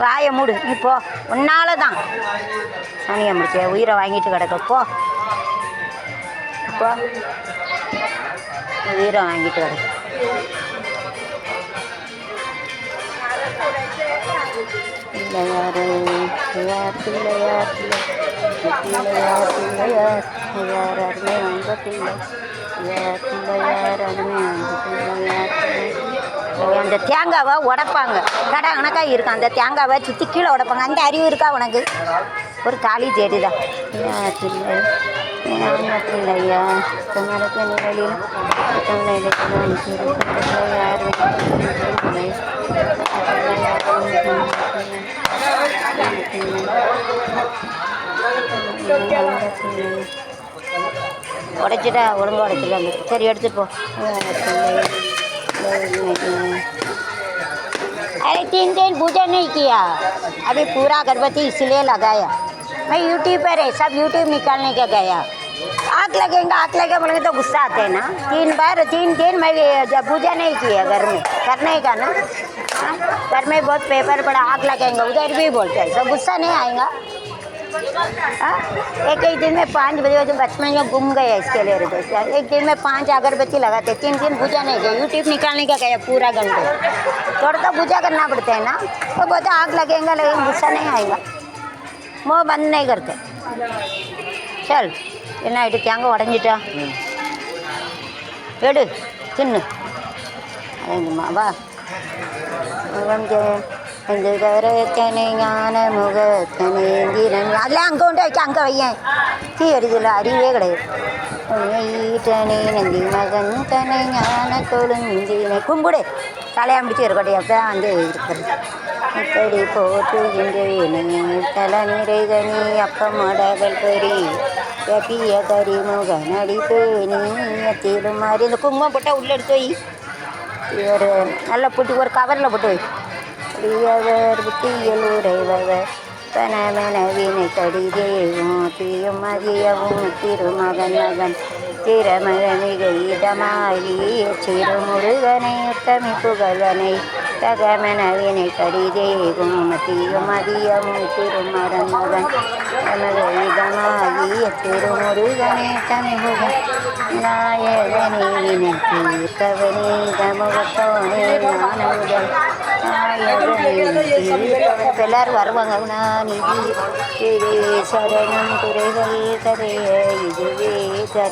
வாய மூடு. நீ போ. உன்னால தான் சனியை முடிச்ச உயிரை வாங்கிட்டு கிடக்க. போ. போ. உயிரை வாங்கிட்டு கிடக்க. பிள்ளையார் பிள்ளையார் பிள்ளையார் பிள்ளையார் பிள்ளையார் பிள்ளையார் அருமை வந்த பிள்ளை. பிள்ளையார் பிள்ளையார் அருமை வந்த பிள்ளையார். அந்த தேங்காவை உடைப்பாங்க. கடை கணக்காக இருக்கும் அந்த தேங்காவை சுற்றி கீழே உடைப்பாங்க. அந்த அறிவு இருக்கா உனக்கு? ஒரு தாலி செடி தான் பிள்ளை? உடைச்சிட்டா ஒழுங்கா உடைச்சிடலாம் சரி எடுத்துட்டு போ. अरे तीन दिन पूजा नहीं किया। अभी पूरा अगरबत्ती इसलिए लगाया। मैं यूट्यूब पर है, सब यूट्यूब निकालने के गया। आग लगेगा, आग लगे बोलेंगे तो गुस्सा आते हैं ना। तीन बार, तीन दिन मैं जब पूजा नहीं किया घर में। करने का ना। हाँ? घर में बहुत पेपर पड़ा, आग लगेगा, उधर भी बोलते हैं तो गुस्सा नहीं आएगा। हाँ? एक एक दिन में पाँच बजे तो बचपन में घूम गया इसके लिए रहते थे। एक दिन में पाँच अगरबत्ती लगाते तीन दिन पूजा नहीं किया यूट्यूब निकालने का गया पूरा घंटे थोड़ा तो पूजा करना पड़ता है ना तो बोलते आग लगेगा लेकिन गुस्सा नहीं आएगा मुँह बंद नहीं करते चल என்ன ஆகிட்டு தேங்காய் உடஞ்சிட்டா எடு தின்னு அதுங்கம்மா வா வந்து இந்த கரத்தனை ஞான முகத்தனை இந்திரன் அதெல்லாம் அங்கே கொண்டு வைக்க அங்கே வையேன். தீ எரிதில்ல அறிவே கிடையாது. ஈட்டனை நந்தி மகன் தனை ஞான கொழுந்தினை கும்பிடு. தலையா முடிச்சு இருக்கட்டும் அப்போ வந்து இருக்கிறது. இப்படி போற்றுகின்றேனே தல நிறைகனி அப்பமடகள் பெரி கபிய கரிமுக நடிப்பேனி திருமாறி இந்த குங்குமம் போட்டால் உள்ளே எடுத்து வை. ஒரு நல்லா போட்டு ஒரு கவரில் போட்டு வை. பெரியவர் புத்தியல் உடையவர் பனமனவினை கடிதேவும் தீயும் மதியவும் திருமகன் மகன் திறமகமிக இதமாகிய சிறுமுருகனை உத்தமி புகழனை தகமனவினை கடிதே மதியும் மதியமும் திருமரன் மகன் தமக இதமாகிய திருமுருகனை தமிழ்முகன் நாயகனே வினை தீர்த்தவனே தமுகத்தோனே ஞானமுதல் எல்லாரும் வருவாங்க நான் இது சரணம் குறைகள் கரைய இதுவே தரு